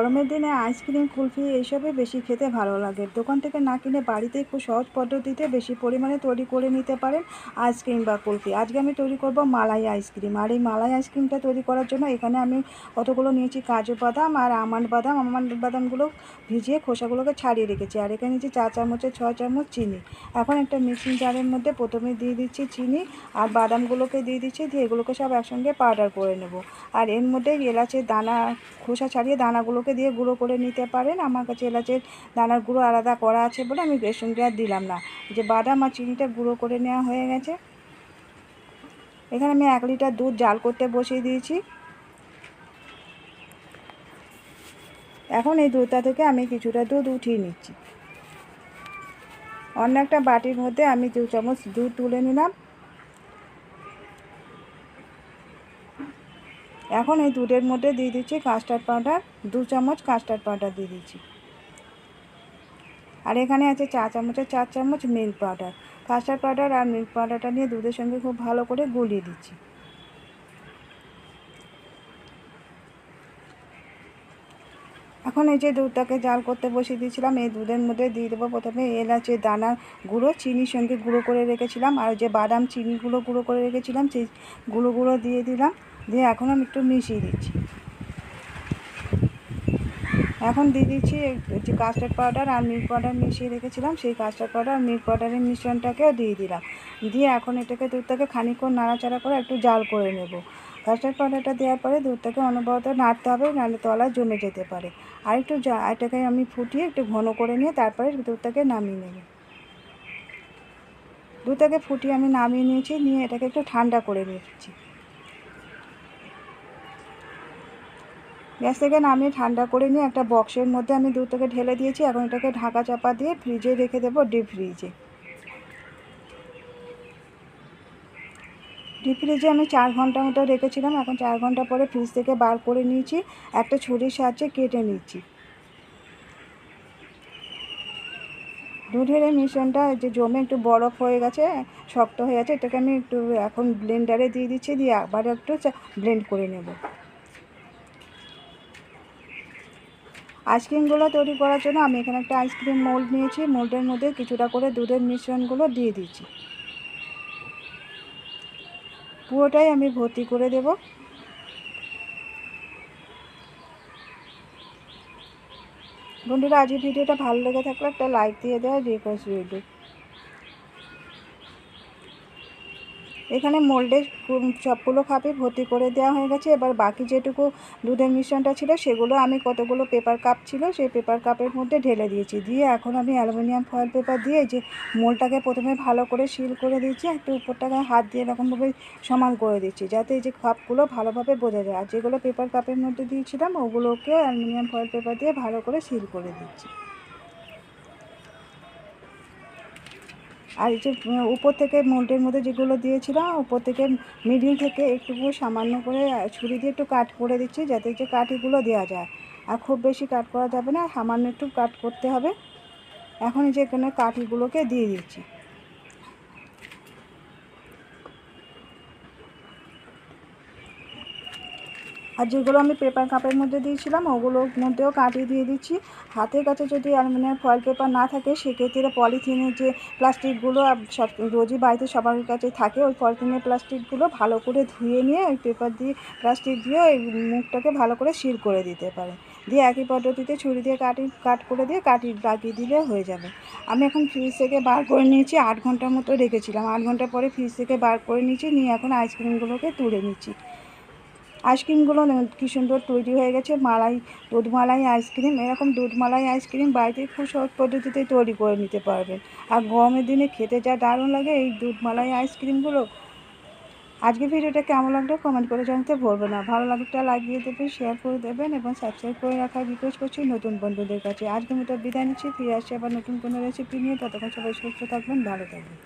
গরমের দিনে আইসক্রিম, কুলফি এইসবই বেশি খেতে ভালো লাগে। দোকান থেকে না কিনে বাড়িতেই খুব সহজ পদ্ধতিতে বেশি পরিমাণে তৈরি করে নিতে পারেন আইসক্রিম বা কুলফি। আজকে আমি তৈরি করব মালাই আইসক্রিম। আর এই মালাই আইসক্রিমটা তৈরি করার জন্য এখানে আমি কতগুলো নিয়েছি? কাজু বাদাম আর আমন্ড বাদাম। আমন্ড বাদামগুলো ভিজিয়ে খোসাগুলোকে ছাড়িয়ে রেখেছি। আর এখানে নিয়েছি চা চামচের ছয় চামচ চিনি। এখন একটা মিক্সিং জারের মধ্যে প্রথমে দিয়ে দিচ্ছি চিনি আর বাদামগুলোকে দিয়ে দিচ্ছি দিয়ে এগুলোকে সব একসঙ্গে পাউডার করে নেব। আর এর মধ্যে এলাচের দানা, খোসা ছাড়িয়ে দানাগুলোকে দিয়ে গুঁড়ো করে নিতে পারেন। আমার কাছে এলাচের দানার গুঁড়ো আলাদা করা আছে বলে আমি সঙ্গে আর দিলাম না। যে বাদাম আর চিনিটা গুঁড়ো করে নেওয়া হয়ে গেছে। এখানে আমি এক লিটার দুধ জাল করতে বসিয়ে দিয়েছি। এখন এই দুধটা থেকে আমি কিছুটা দুধ উঠিয়ে নিচ্ছি। অন্য একটা বাটির মধ্যে আমি দু চামচ দুধ তুলে নিলাম। এখন এই দুধের মধ্যে দিয়ে দিচ্ছি কাস্টার্ড পাউডার দু চামচ কাস্টার্ড পাউডার দিয়ে দিচ্ছি। আর এখানে আছে চা চামচের চার চামচ মিল্ক পাউডার কাস্টার্ড পাউডার আর মিল্ক পাউডারটা নিয়ে দুধের সঙ্গে খুব ভালো করে গুলিয়ে দিচ্ছি। এখন এই যে দুধটাকে জাল করতে বসিয়ে দিয়েছিলাম, এই দুধের মধ্যে দিয়ে দেবো প্রথমে এলাচের দানার গুঁড়ো, চিনির সঙ্গে গুঁড়ো করে রেখেছিলাম। আর যে বাদাম চিনিগুলো গুঁড়ো করে রেখেছিলাম, সেই গুঁড়ো গুঁড়ো দিয়ে দিলাম। দিয়ে এখন আমি একটু মিশিয়ে দিচ্ছি। এখন দিয়ে দিচ্ছি যে কাস্টার্ড পাউডার আর মিল্ক পাউডার মিশিয়ে রেখেছিলাম। সেই কাস্টার্ড পাউডার মিল্ক পাউডারের মিশ্রণটাকেও দিয়ে দিলাম। দিয়ে এখন এটাকে দুধটাকে খানিকক্ষণ নাড়াচাড়া করে একটু জাল করে নেব। কাস্টার্ড পাউডারটা দেওয়ার পরে দুধটাকে অনবরত নাড়তে হবে, নাহলে তলায় জমে যেতে পারে। আর একটু এটাকে আমি ফুটিয়ে একটু ঘন করে নিয়ে তারপরে দুধটাকে নামিয়ে নেব। দুধটাকে ফুটিয়ে আমি নামিয়ে নিয়েছি, নিয়ে এটাকে একটু ঠান্ডা করে নিচ্ছি। গ্যাস থেকে নামিয়ে ঠান্ডা করে নিয়ে একটা বক্সের মধ্যে আমি দুধটাকে ঢেলে দিয়েছি, এখন এটাকে ঢাকা চাপা দিয়ে ফ্রিজে রেখে দেবো ডিপ ফ্রিজে ডিপ ফ্রিজে আমি চার ঘণ্টা মতো রেখেছিলাম, এখন চার ঘণ্টা পরে ফ্রিজ থেকে বার করে নিয়েছি, একটা ছুরির সাহায্যে কেটে নিচ্ছি। দুধের এই মিশ্রণটা যে জমে একটু বরফ হয়ে গেছে, শক্ত হয়ে গেছে এটাকে আমি একটু এখন ব্লেন্ডারে দিয়ে দিচ্ছি, দিয়ে আবার একটু ব্লেন্ড করে নেব। আইসক্রিমগুলো তৈরি করার জন্য আমি এখানে একটা আইসক্রিম মোল্ড নিয়েছি। মোল্ডের মধ্যে কিছুটা করে দুধের মিশ্রণগুলো দিয়ে দিয়েছি পুরোটাই আমি ভর্তি করে দেব। বন্ধুরা আজকের ভিডিওটা ভালো লেগে থাকলে একটা লাইক দিয়ে দেওয়া, রিকোয়েস্ট রইল। এখানে মোল্ডের সবগুলো খাপে ভর্তি করে দেওয়া হয়ে গেছে। এবার বাকি যেটুকু দুধের মিশ্রণটা ছিল, সেগুলো আমি কতগুলো পেপার কাপ ছিল, সেই পেপার কাপের মধ্যে ঢেলে দিয়েছি। দিয়ে এখন আমি অ্যালুমিনিয়াম ফয়েল পেপার দিয়ে যে মোলটাকে প্রথমে ভালো করে সিল করে দিয়েছি একটু উপরটাকে হাত দিয়ে এরকমভাবে সমান করে দিচ্ছি, যাতে এই যে কাপগুলো ভালোভাবে বোঝা যায়। আর যেগুলো পেপার কাপের মধ্যে দিয়েছিলাম, ওগুলোকে অ্যালুমিনিয়াম ফয়েল পেপার দিয়ে ভালো করে সিল করে দিচ্ছি। আর এই যে উপর থেকে মোল্ডের মধ্যে যেগুলো দিয়েছিলাম, উপর থেকে মিডিল থেকে একটু সামান্য করে ছুরি দিয়ে একটু কাট করে দিচ্ছি যাতে যে কাঠিগুলো দেওয়া যায়। আর খুব বেশি কাট করা যাবে না সামান্য একটু কাট করতে হবে। এখন যে কোনো কাঠিগুলোকে দিয়ে দিচ্ছি। আর যেগুলো আমি পেপার কাপের মধ্যে দিয়েছিলাম, ওগুলোর মধ্যেও কাটিয়ে দিয়ে দিচ্ছি। হাতের কাছে যদি অ্যালুমিনিয়াম ফয়েল পেপার না থাকে, সেক্ষেত্রে পলিথিনের যে প্লাস্টিকগুলো সব রোজই বাড়িতে সবার কাছে থাকে, ওই পলিথিনের প্লাস্টিকগুলো ভালো করে ধুয়ে নিয়ে, ওই পেপার দিয়ে প্লাস্টিক দিয়ে ওই মুখটাকে ভালো করে সিল করে দিতে পারে। দিয়ে একই পদ্ধতিতে ছুরি দিয়ে কাটি কাট করে দিয়ে কাটি লাগিয়ে দিলে হয়ে যাবে। আমি এখন ফ্রিজ থেকে বার করে নিয়েছি, আট ঘণ্টার মতো রেখেছিলাম। আট ঘণ্টা পরে ফ্রিজ থেকে বার করে নিয়েছি, নিয়ে এখন আইসক্রিমগুলোকে তুলে নিচ্ছি। আইসক্রিমগুলো কী সুন্দর তৈরি হয়ে গেছে, মালাই, দুধমালাই আইসক্রিম, এরকম দুধমালাই আইসক্রিম বাড়িতে খুব সহজ পদ্ধতিতে তৈরি করে নিতে পারবেন। আর গরমের দিনে খেতে যা দারুণ লাগে এই দুধমালাই আইসক্রিমগুলো। আজকে ভিডিওটা কেমন লাগল কমেন্ট করে জানতে ভুলবে না। ভালো লাগলে লাগিয়ে দেবেন শেয়ার করে দেবেন এবং সাবস্ক্রাইব করে রাখার রিকোয়েস্ট করছি নতুন বন্ধুদের কাছে। আজকের মতো বিদায় নিচ্ছি, ফিরে আসছি আবার নতুন কোনো রেসিপি নিয়ে। ততক্ষণ সবাই সুস্থ থাকবেন, ভালো থাকবেন।